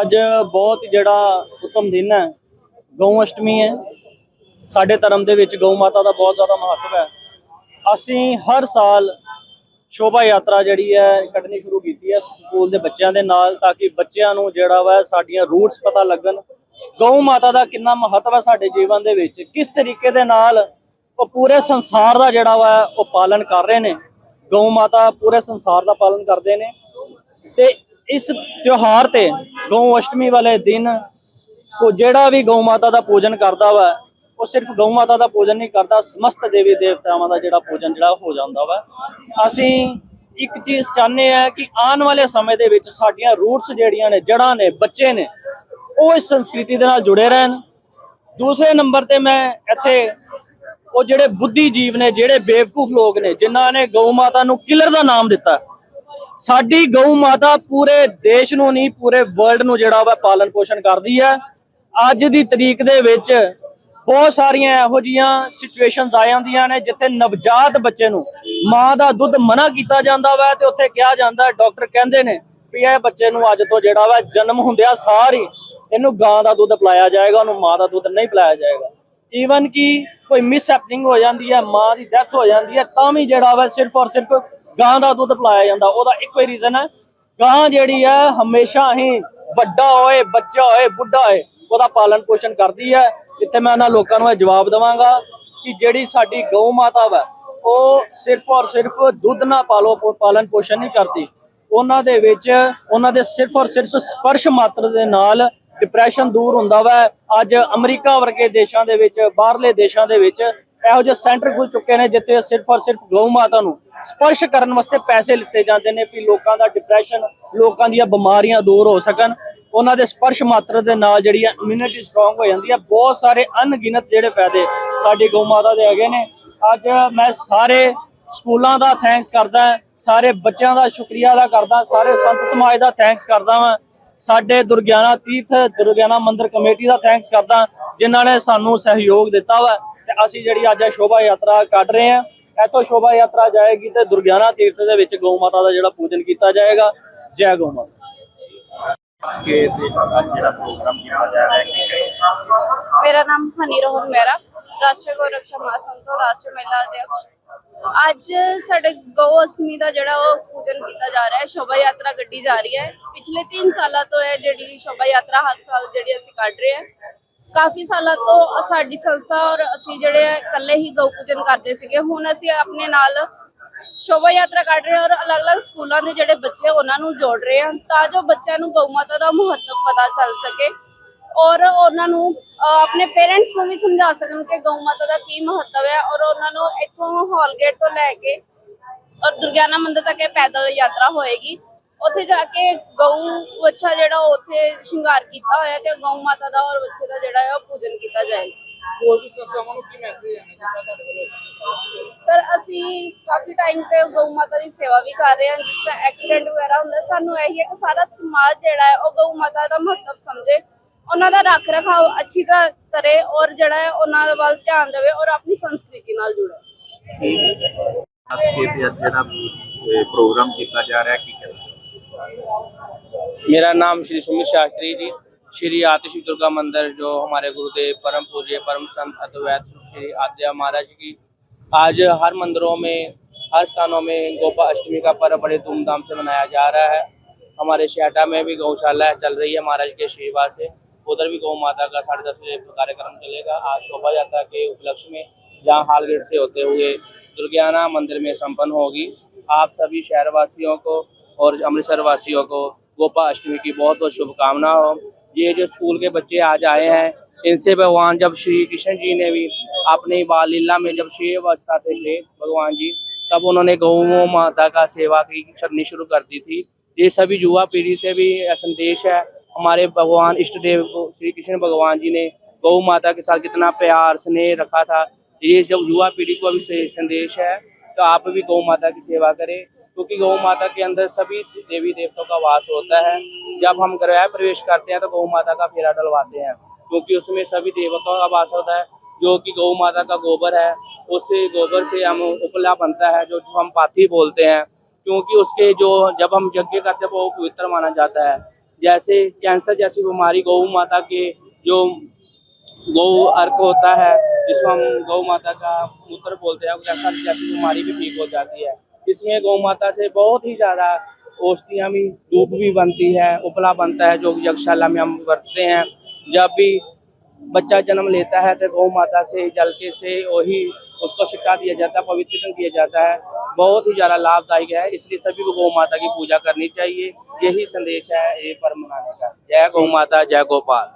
ਅੱਜ ਬਹੁਤ ਜਿਹੜਾ ਉਤਮ ਦਿਨ ਹੈ। ਗਊ ਅਸ਼ਟਮੀ ਹੈ। ਸਾਡੇ ਧਰਮ ਦੇ ਵਿੱਚ ਗਊ ਮਾਤਾ ਦਾ ਬਹੁਤ ਜ਼ਿਆਦਾ ਮਹੱਤਵ ਹੈ। ਅਸੀਂ ਹਰ ਸਾਲ ਸ਼ੋਭਾ ਯਾਤਰਾ ਜਿਹੜੀ ਹੈ, ਕੱਢਣੀ ਸ਼ੁਰੂ ਕੀਤੀ ਹੈ ਸਕੂਲ ਦੇ ਬੱਚਿਆਂ ਦੇ ਨਾਲ ਤਾਂ ਕਿ ਬੱਚਿਆਂ ਨੂੰ ਜਿਹੜਾ ਵਾ ਸਾਡੀਆਂ ਰੂਟਸ ਪਤਾ ਲੱਗਣ। ਗਊ ਮਾਤਾ ਦਾ ਕਿੰਨਾ ਮਹੱਤਵ ਹੈ ਸਾਡੇ ਜੀਵਨ ਦੇ ਵਿੱਚ। ਕਿਸ ਤਰੀਕੇ ਦੇ ਨਾਲ ਉਹ ਪੂਰੇ ਸੰਸਾਰ ਦਾ ਜਿਹੜਾ ਵਾ ਉਹ ਪਾਲਣ ਕਰ ਰਹੇ ਨੇ। ਗਊ ਮਾਤਾ ਪੂਰੇ ਸੰਸਾਰ ਦਾ ਪਾਲਣ ਕਰਦੇ ਨੇ। ਤੇ ਇਸ ਤਿਉਹਾਰ ਤੇ ਗਊ ਅਸ਼ਟਮੀ ਵਾਲੇ ਦਿਨ ਕੋ ਜਿਹੜਾ ਵੀ ਗਊ ਮਾਤਾ ਦਾ ਪੂਜਨ ਕਰਦਾ ਵਾ, ਉਹ ਸਿਰਫ ਗਊ ਮਾਤਾ ਦਾ ਪੂਜਨ ਨਹੀਂ ਕਰਦਾ, ਸਮਸਤ ਦੇਵੀ ਦੇਵਤਾਵਾਂ ਦਾ ਜਿਹੜਾ ਪੂਜਨ ਜਿਹੜਾ ਹੋ ਜਾਂਦਾ ਵਾ। ਅਸੀਂ ਇੱਕ ਚੀਜ਼ ਚਾਹੁੰਦੇ ਆ ਕਿ ਆਉਣ ਵਾਲੇ ਸਮੇਂ ਦੇ ਵਿੱਚ ਸਾਡੀਆਂ ਰੂਟਸ ਜਿਹੜੀਆਂ ਨੇ, ਜੜ੍ਹਾਂ ਨੇ, ਬੱਚੇ ਨੇ, ਉਹ ਇਸ ਸੰਸਕ੍ਰਿਤੀ ਦੇ ਨਾਲ ਜੁੜੇ ਰਹਿਣ। ਦੂਸਰੇ ਨੰਬਰ ਤੇ ਮੈਂ ਇੱਥੇ ਉਹ ਜਿਹੜੇ ਬੁੱਧੀ ਜੀਵ ਨੇ, ਜਿਹੜੇ ਬੇਵਕੂਫ ਲੋਕ ਨੇ, ਜਿਨ੍ਹਾਂ ਨੇ ਗਊ ਮਾਤਾ ਨੂੰ ਕਿਲਰ ਦਾ ਨਾਮ ਦਿੱਤਾ ਸਾਡੀ ਗਊ ਮਾਤਾ ਪੂਰੇ ਦੇਸ਼ ਨੂੰ ਨਹੀਂ, ਪੂਰੇ ਵਰਲਡ ਨੂੰ ਜਿਹੜਾ ਵਾ ਪਾਲਣ ਪੋਸ਼ਣ ਕਰਦੀ ਹੈ। ਅੱਜ ਦੀ ਤਰੀਕ ਦੇ ਵਿੱਚ ਬਹੁਤ ਸਾਰੀਆਂ ਇਹੋ ਜੀਆਂ ਸਿਚੁਏਸ਼ਨਸ ਆ ਜਾਂਦੀਆਂ ਨੇ, ਜਿੱਥੇ ਨਵਜਾਤ ਬੱਚੇ ਨੂੰ ਮਾਂ ਦਾ ਦੁੱਧ ਮਨਾ ਕੀਤਾ ਜਾਂਦਾ ਵਾ ਤੇ ਉੱਥੇ ਕਿਹਾ ਜਾਂਦਾ ਡਾਕਟਰ ਕਹਿੰਦੇ ਨੇ ਵੀ ਇਹ ਬੱਚੇ ਨੂੰ ਅੱਜ ਤੋਂ ਜਿਹੜਾ ਵਾ ਜਨਮ ਹੁੰਦਿਆਂ ਸਾਰੀ ਇਹਨੂੰ ਗਾਂ ਦਾ ਦੁੱਧ ਪਿਲਾਇਆ ਜਾਏਗਾ, ਉਹਨੂੰ ਮਾਂ ਦਾ ਦੁੱਧ ਨਹੀਂ ਪਿਲਾਇਆ ਜਾਏਗਾ। ਈਵਨ ਕਿ ਕੋਈ ਮਿਸ ਹੈਪਨਿੰਗ ਹੋ ਜਾਂਦੀ ਹੈ, ਮਾਂ ਦੀ ਡੈਥ ਹੋ ਜਾਂਦੀ ਹੈ, ਤਾਂ ਵੀ ਜਿਹੜਾ ਵਾ ਸਿਰਫ ਔਰ ਸਿਰਫ ਗਾਂ ਦਾ ਦੁੱਧ ਪਿਲਾਇਆ ਜਾਂਦਾ, ਉਹਦਾ ਇੱਕੋ ਹੀ ਰੀਜ਼ਨ ਹੈ। ਗਾਂ ਜਿਹੜੀ ਹੈ, ਹਮੇਸ਼ਾ ਹੀ ਵੱਡਾ ਹੋਏ, ਬੱਚਾ ਹੋਏ, ਬੁੱਢਾ ਹੋਏ, ਉਹਦਾ ਪਾਲਣ ਪੋਸ਼ਣ ਕਰਦੀ ਹੈ। ਇੱਥੇ ਮੈਂ ਉਹਨਾਂ ਲੋਕਾਂ ਨੂੰ ਇਹ ਜਵਾਬ ਦਵਾਂਗਾ ਕਿ ਜਿਹੜੀ ਸਾਡੀ ਗਊ ਮਾਤਾ ਵਾ, ਉਹ ਸਿਰਫ ਔਰ ਸਿਰਫ ਦੁੱਧ ਨਾ ਪਾਲੋ ਪ- ਪਾਲਣ ਪੋਸ਼ਣ ਨਹੀਂ ਕਰਦੀ। ਉਹਨਾਂ ਦੇ ਵਿੱਚ, ਉਹਨਾਂ ਦੇ ਸਿਰਫ ਔਰ ਸਿਰਫ ਸਪਰਸ਼ ਮਾਤਰ ਦੇ ਨਾਲ ਡਿਪਰੈਸ਼ਨ ਦੂਰ ਹੁੰਦਾ ਵਾ। ਅੱਜ ਅਮਰੀਕਾ ਵਰਗੇ ਦੇਸ਼ਾਂ ਦੇ ਵਿੱਚ, ਬਾਹਰਲੇ ਦੇਸ਼ਾਂ ਦੇ ਵਿੱਚ ਇਹੋ ਜਿਹੇ ਸੈਂਟਰ ਖੁੱਲ ਚੁੱਕੇ ਨੇ ਜਿੱਥੇ ਸਿਰਫ ਔਰ ਸਿਰਫ ਗਊ ਮਾਤਾ ਨੂੰ ਸਪਰਸ਼ ਕਰਨ ਵਾਸਤੇ ਪੈਸੇ ਲਿੱਤੇ ਜਾਂਦੇ ਨੇ ਵੀ ਲੋਕਾਂ ਦਾ ਡਿਪਰੈਸ਼ਨ ਲੋਕਾਂ ਦੀਆਂ ਬਿਮਾਰੀਆਂ ਦੂਰ ਹੋ ਸਕਣ। ਉਹਨਾਂ ਦੇ ਸਪਰਸ਼ ਮਾਤਰ ਦੇ ਨਾਲ ਜਿਹੜੀ ਹੈ ਇਮਿਊਨਿਟੀ ਸਟਰੋਂਗ ਹੋ ਜਾਂਦੀ ਹੈ ਬਹੁਤ ਸਾਰੇ ਅਣਗਿਣਤ ਜਿਹੜੇ ਫਾਇਦੇ ਸਾਡੀ ਗਊ ਮਾਤਾ ਦੇ ਹੈਗੇ ਨੇ। ਅੱਜ ਮੈਂ ਸਾਰੇ ਸਕੂਲਾਂ ਦਾ ਥੈਂਕਸ ਕਰਦਾ ਸਾਰੇ ਬੱਚਿਆਂ ਦਾ ਸ਼ੁਕਰੀਆ ਅਦਾ ਕਰਦਾ ਸਾਰੇ ਸੰਤ ਸਮਾਜ ਦਾ ਥੈਂਕਸ ਕਰਦਾ ਵਾਂ। ਸਾਡੇ ਦੁਰਗਿਆਨਾ ਤੀਰਥ ਦੁਰਗਿਆਨਾ ਮੰਦਿਰ ਕਮੇਟੀ ਦਾ ਥੈਂਕਸ ਕਰਦਾ ਜਿਨ੍ਹਾਂ ਨੇ ਸਾਨੂੰ ਸਹਿਯੋਗ ਦਿੱਤਾ ਵਾ। ਤੇ ਅਸੀਂ ਜਿਹੜੀ ਅੱਜ ਸ਼ੋਭਾ ਯਾਤਰਾ ਕੱਢ ਰਹੇ ਹਾਂ। ਇੱਥੋਂ ਸ਼ੋਭਾ ਯਾਤਰਾ ਜਾਏਗੀ ਤੇ ਦੁਰਗਿਆਨਾ ਤੀਰਥ ਦੇ ਵਿੱਚ ਗਊ ਮਾਤਾ ਦਾ ਜਿਹੜਾ ਪੂਜਨ ਕੀਤਾ ਜਾਏਗਾ। ਜੈ ਗਊ ਮਾਤਾ। ਕੇ ਤੇ ਅੱਜ ਜਿਹੜਾ ਪ੍ਰੋਗਰਾਮ ਕੀਤਾ ਜਾ ਰਿਹਾ ਹੈ ਕੀ ਕਹੇਗਾ ਮੇਰਾ ਨਾਮ ਹਨੀ ਰੋਹਨ ਮੇਰਾ। ਰਾਸ਼ਟਰੀ ਗੋ ਰਕਸ਼ਾ ਮਹਾਸੰਘ ਤੋਂ ਰਾਸ਼ਟਰੀ ਮਹਿਲਾ ਅਧਿਕਸ਼ ਅੱਜ ਸਾਡੇ ਗਊ ਅਸ਼ਟਮੀ ਦਾ ਜਿਹੜਾ ਉਹ ਪੂਜਨ ਕੀਤਾ ਜਾ ਰਿਹਾ ਹੈ ਸ਼ੋਭਾ ਯਾਤਰਾ ਕੱਢੀ ਜਾ ਰਹੀ ਹੈ। ਪਿਛਲੇ 3 ਸਾਲਾਂ ਤੋਂ ਇਹ ਜਿਹੜੀ ਸ਼ੋਭਾ ਯਾਤਰਾ ਹਰ ਸਾਲ ਜਿਹੜੀ ਅਸੀਂ ਕੱਢ ਰਹੇ ਹਾਂ ਕਾਫੀ ਸਾਲਾਂ ਤੋਂ ਸਾਡੀ ਸੰਸਥਾ ਔਰ ਅਸੀਂ ਜਿਹੜੇ ਆ ਇਕੱਲੇ ਹੀ ਗਊ ਪੂਜਨ ਕਰਦੇ ਸੀਗੇ। ਹੁਣ ਅਸੀਂ ਆਪਣੇ ਨਾਲ ਸ਼ੋਭਾ ਯਾਤਰਾ ਕੱਢ ਰਹੇ ਹਾਂ ਔਰ ਅਲੱਗ-ਅਲੱਗ ਸਕੂਲਾਂ ਦੇ ਜਿਹੜੇ ਬੱਚੇ ਉਹਨਾਂ ਨੂੰ ਜੋੜ ਰਹੇ ਹਾਂ ਤਾਂ ਜੋ ਬੱਚਿਆਂ ਨੂੰ ਗਊ ਮਾਤਾ ਦਾ ਮਹੱਤਵ ਪਤਾ ਚੱਲ ਸਕੇ ਔਰ ਉਹਨਾਂ ਨੂੰ ਆਪਣੇ ਪੇਰੈਂਟਸ ਨੂੰ ਵੀ ਸਮਝਾ ਸਕਣ ਕਿ ਗਊ ਮਾਤਾ ਦਾ ਕੀ ਮਹੱਤਵ ਹੈ ਔਰ ਉਹਨਾਂ ਨੂੰ ਇੱਥੋਂ ਹਾਲਗੇਟ ਤੋਂ ਲੈ ਕੇ ਔਰ ਦੁਰਗਿਆਨਾ ਮੰਦਿਰ ਤੱਕ ਇਹ ਪੈਦਲ ਯਾਤਰਾ ਹੋਏਗੀ। ਉੱਥੇ ਜਾ ਕੇ ਗਊ ਬੱਚਾ ਜਿਹੜਾ ਉੱਥੇ ਸ਼ਿੰਗਾਰ ਕੀਤਾ ਹੋਇਆ ਤੇ ਗਊ ਮਾਤਾ ਦਾ ਔਰ ਬੱਚੇ ਦਾ ਜਿਹੜਾ ਹੈ ਉਹ ਪੂਜਨ ਕੀਤਾ ਜਾਏਗਾ ਹੋਰ ਵੀ ਸੰਸਥਾਵਾਂ ਨੂੰ ਕੀ ਮੈਸੇਜ ਆਣਾ ਜਿਸ ਤਰ੍ਹਾਂ ਤੁਹਾਡੇ ਵੱਲੋਂ? ਸਰ ਅਸੀਂ ਕਾਫੀ ਟਾਈਮ ਤੇ ਗਊ ਮਾਤਾ ਦੀ ਸੇਵਾ ਵੀ ਕਰ ਰਹੇ ਹਾਂ ਜਿਸ ਤਰ੍ਹਾਂ ਐਕਸੀਡੈਂਟ ਵਗੈਰਾ ਹੁੰਦਾ ਸਾਨੂੰ ਇਹੀ ਹੈ ਕਿ ਸਾਰਾ ਸਮਾਜ ਜਿਹੜਾ ਹੈ ਉਹ ਗਊ ਮਾਤਾ ਦਾ ਮਹੱਤਵ ਸਮਝੇ। ਉਹਨਾਂ ਦਾ ਰੱਖ ਰਖਾਵ ਅੱਛੀ ਤਰ੍ਹਾਂ ਕਰੇ ਔਰ ਜਿਹੜਾ ਹੈ ਉਹਨਾਂ ਦੇ ਵੱਲ ਧਿਆਨ ਦੇਵੇ ਔਰ ਆਪਣੀ ਸੰਸਕ੍ਰਿਤੀ ਨਾਲ ਜੁੜੇ। ਅੱਜ ਕੇ ਤੇ ਅੱਜ ਜਿਹੜਾ ਇਹ ਪ੍ਰੋਗਰਾਮ ਕੀਤਾ ਜਾ ਰਿਹਾ ਹੈ ਕੀ ਕਹੇਗਾ मेरा नाम श्री सुमित शास्त्री जी, श्री आतिश दुर्गा मंदिर, जो हमारे गुरुदेव परम पूज्य, परम संत, अद्वैत श्री आद्या महाराज की। आज हर मंदिरों में, हर स्थानों में गोपा अष्टमी का पर्व बड़े धूमधाम से मनाया जा रहा है। हमारे शहटा में भी गौशाला चल रही है महाराज के आशीर्वाद से। उधर भी गौ माता का साढ़े दस बजे कार्यक्रम चलेगा। आज शोभा यात्रा के उपलक्ष्य में जहाँ हाल गेट से होते हुए दुर्गियाना मंदिर में संपन्न होगी। आप सभी शहरवासियों को और अमृतसर वासियों को गोपा अष्टमी की बहुत बहुत शुभकामना हो ये जो स्कूल के बच्चे आज आए हैं, इनसे भगवान जब श्री कृष्ण जी ने भी अपनी बाल लीला में जब श्री अवस्था थे भगवान जी, तब उन्होंने गौ माता का सेवा की करनी शुरू कर दी थी। ये सभी युवा पीढ़ी से भी संदेश है, हमारे भगवान इष्ट देव को, श्री कृष्ण भगवान जी ने गौ माता के साथ कितना प्यार, स्नेह रखा था। ये सब युवा पीढ़ी को भी संदेश है। तो आप भी गौ माता की सेवा करें, क्योंकि गौ माता के अंदर सभी देवी देवताओं का वास होता है। जब हम गृह प्रवेश करते हैं तो गौ माता का फेरा डलवाते हैं, क्योंकि उसमें सभी देवताओं का वास होता है, जो कि गौ माता का गोबर है, उस गोबर से हम उपला बनता है, जो हम पाथी बोलते हैं, क्योंकि उसके जो, जब हम यज्ञ करते हैं वो पवित्र माना जाता है। जैसे कैंसर जैसी बीमारी गौ माता के जो गौ अर्क होता है, जिसको हम गौ माता का मूत्र बोलते हैं कैंसर जैसी बीमारी भी ठीक हो जाती है। इसमें गौ माता से बहुत ही ज़्यादा औषधियाँ भी धूप भी बनती है, उपला बनता है, जो यज्ञशाला में हम बरतते हैं। जब भी बच्चा जन्म लेता है तो गौ माता से जल के से वही उसको छिटा दिया जाता है पवित्रीकरण किया जाता है। बहुत ही ज़्यादा लाभदायक है, इसलिए सभी को गौ माता की पूजा करनी चाहिए। यही संदेश है, ये पर्व मनाने का। जय गौ माता, जय गोपाल।